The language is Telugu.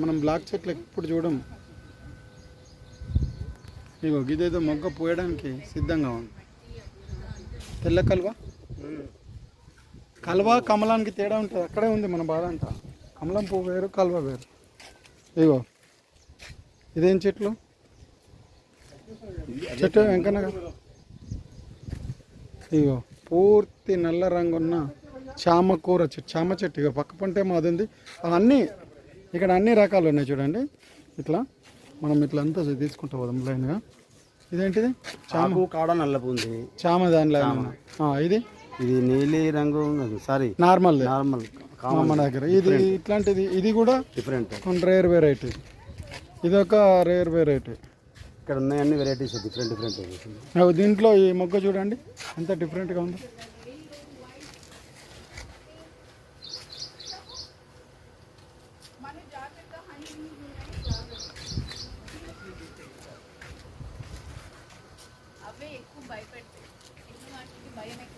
మనం బ్లాక్ చెట్లు ఎప్పుడు చూడం? ఇగో ఇదేదో మొగ్గ పోయడానికి సిద్ధంగా ఉంది. తెల్ల కలువ? కలువ కమలానికి తేడా ఉంటుంది. అక్కడే ఉంది మన బాధ అంట కమలం పువ్వు వేరు కలువ వేరు. ఇగో ఇదేం చెట్లు? చెట్టు వెంకన్న ఇగో పూర్తి నల్ల రంగు ఉన్న చామ కూర చెట్టు చామ చెట్టు. ఇక పక్క పంటే మాది ఉంది అవన్నీ ఇక్కడ అన్ని రకాలు ఉన్నాయి చూడండి. ఇట్లా మనం ఇట్లా అంతా తీసుకుంటా పోదాం లైన్గా. ఇదేంటిది? చామ. కాడ నల్లపు ఉంది చామ. దానిలో ఇది? ఇది నీలి రంగు సారీ నార్మల్ నార్మల్ మన దగ్గర. ఇది ఇట్లాంటిది. ఇది కూడా డిఫరెంట్ రేర్ వెరైటీ ఇది ఒక రేర్ వెరైటీ ఇక్కడ ఉన్నాయన్ని వెరైటీస్ డిఫరెంట్ డిఫరెంట్ దీంట్లో ఈ మొగ్గ చూడండి. ఎంత డిఫరెంట్గా ఉంది. అవే ఎక్కువ భయపెడతాయి ఎందుకంటే భయం ఎక్కువ